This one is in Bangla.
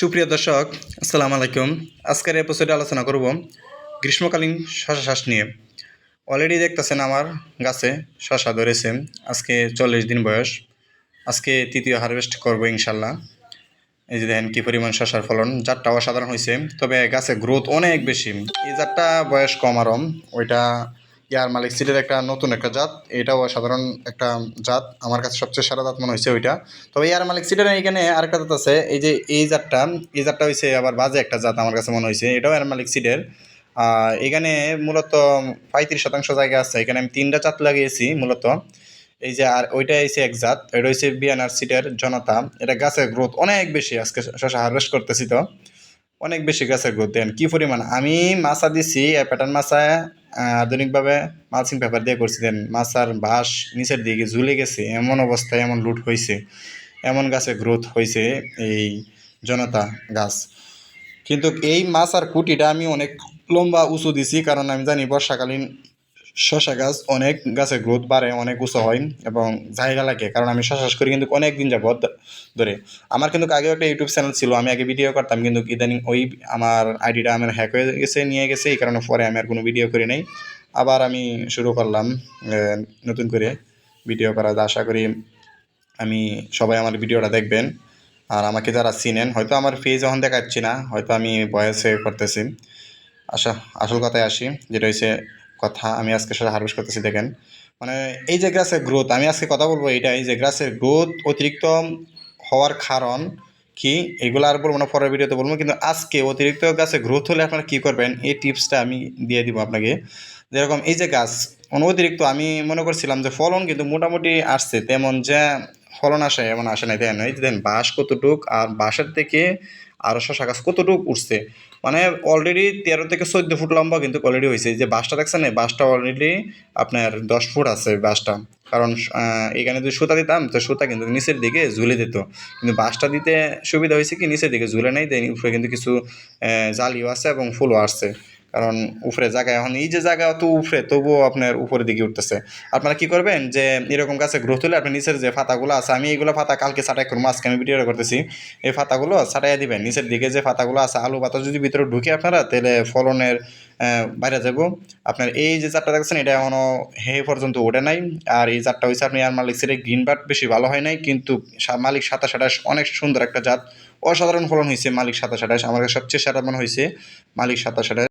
সুপ্রিয় দর্শক, আসসালামু আলাইকুম। আজকের এপিসোডে আলোচনা করব গ্রীষ্মকালীন শশা শ্বাস নিয়ে। অলরেডি দেখতেছেন আমার গাছে শশা ধরেছে। আজকে চল্লিশ দিন বয়স। আজকে তৃতীয় হারভেস্ট করব ইনশাল্লাহ। এই যে দেখেন কী পরিমাণ শশার ফলন। জাতটা অসাধারণ হয়েছে। তবে গাছে গ্রোথ অনেক বেশি। এই জাতটা বয়স কম আরও ওইটা ইয়ার মালিক সিটের একটা নতুন একটা জাত। এটাও সাধারণ একটা জাত। আমার কাছে সবচেয়ে সেরা জাত মনে হয়েছে ওইটা। তবে ইয়ার মালিক সিটের এখানে আরেকটা জাত আছে। এই যে এই জাতটা এই জাতটা হয়েছে আবার বাজে একটা জাত আমার কাছে মনে হয়েছে। এটাও ইয়ার মালিক সিটের এখানে মূলত পঁয়ত্রিশ শতাংশ জায়গা আছে। এখানে আমি তিনটা জাত লাগিয়েছি মূলত। এই যে আর ওইটা হয়েছে এক জাত। এটা হয়েছে বিয়ানার সিটের জনতা। এটা গাছের গ্রোথ অনেক বেশি আজকে শশা হারভেস্ট করতেছি তো। অনেক বেশি গাছের গ্রোথ দেন কী পরিমাণ? আমি মাছা দিছি প্যাটার্ন মাছা আধুনিকভাবে মালসিং পেপার দিয়ে করছি দেন মাছার বাস নিচের দিকে ঝুলে গেছে, এমন অবস্থায় এমন লুট হয়েছে এমন গাছে গ্রোথ হয়েছে এই জনতা গাছ। কিন্তু এই মাছ আর কুটিটা আমি অনেক লম্বা, উঁচু দিছি, কারণ আমি জানি বর্ষাকালীন শশা গাছ অনেক গাছের গ্রোথ বাড়ে, অনেক উঁচু হয় এবং জায়গা লাগে, কারণ আমি শশা করি কিন্তু অনেক দিন যাবত ধরে। আমার কিন্তু আগেও একটা ইউটিউব চ্যানেল ছিল, আমি আগে ভিডিও করতাম কিন্তু ইদানিং ওই আমার আইডিটা আমার হ্যাক হয়ে গেছে, নিয়ে গেছে, এই কারণে পরে আমি আর কোনো ভিডিও করি নাই। আবার আমি শুরু করলাম নতুন করে ভিডিও করা আশা করি আমি সবাই আমার ভিডিওটা দেখবেন, আর আমাকে যারা চিনেন, হয়তো আমার ফেজ এখন দেখাচ্ছি না, হয়তো আমি বয়সে করতেছি। আশা, আসল কথায় আসি, যেটা হচ্ছে কথা আমি আজকে সেটা হারভেস্ট করতেছি, দেখেন। মানে এই যে গ্রাসের গ্রোথ আমি আজকে কথা বলব এইটাই যে গ্রাসের গ্রোথ অতিরিক্ত হওয়ার কারণ কি, এগুলো আর বলব না, পরের ভিডিওতে বলব। কিন্তু আজকে অতিরিক্ত গাছে গ্রোথ হলে আপনারা কী করবেন, এই টিপসটা আমি দিয়ে দিব আপনাকে। যেরকম এই যে গাছ মানে অতিরিক্ত আমি মনে করছিলাম যে ফলন কিন্তু মোটামুটি আসছে, তেমন যে ফলন আসে, এমন আসে নাই তাই নয় দেন বাঁশ কতটুক, আর বাঁশের থেকে আরও শশা কতটুকু উঠছে? মানে অলরেডি তেরো থেকে চোদ্দ ফুট লম্বা কিন্তু অলরেডি হয়েছে। যে বাসটা দেখছেন এই বাসটা অলরেডি আপনার দশ ফুট আছে বাসটা। কারণ এখানে যদি সুতা দিতাম, তো সুতা কিন্তু নিচের দিকে ঝুলে দিত। কিন্তু বাসটা দিতে সুবিধা হয়েছে কি, নিচের দিকে ঝুলে নেই, দেন উপরে কিন্তু কিছু জালিও আছে এবং ফুলও আসছে। কারণ উপরে জায়গা, এখন এই যে জায়গা অত উপরে তবুও আপনার উপরের দিকে উঠতেছে। আপনারা কি করবেন যে, এরকম গাছে গ্রোথ হলে আপনি নিচের যে ফাতাগুলো আছে, আমি এইগুলো ফাতা কালকে ছাটাই করব, আজকে আমি ভিডিও করতেছি। এই ফাতাগুলো ছাটাইয়া দিবেন, নিচের দিকে যে ফাতাগুলো আছে, আলু পাতা যদি ভিতরে ঢুকে আপনারা, তাহলে ফলনের বাইরে যাব। আপনার এই যে চারটা দেখছেন এটা এখনও হে পর্যন্ত ওঠে নাই। আর এই চারটা হয়েছে আপনি আর মালিক সেটা গ্রিন বার্ড বেশি ভালো হয় নাই, কিন্তু মালিক সাতাশ আঠাশ অনেক সুন্দর একটা জাত। অসাধারণ ফলন হয়েছে মালিক সাতাশ আঠাশ, আমার সবচেয়ে সেরা মনে হয়েছে মালিক সাতাশ আঠাশ।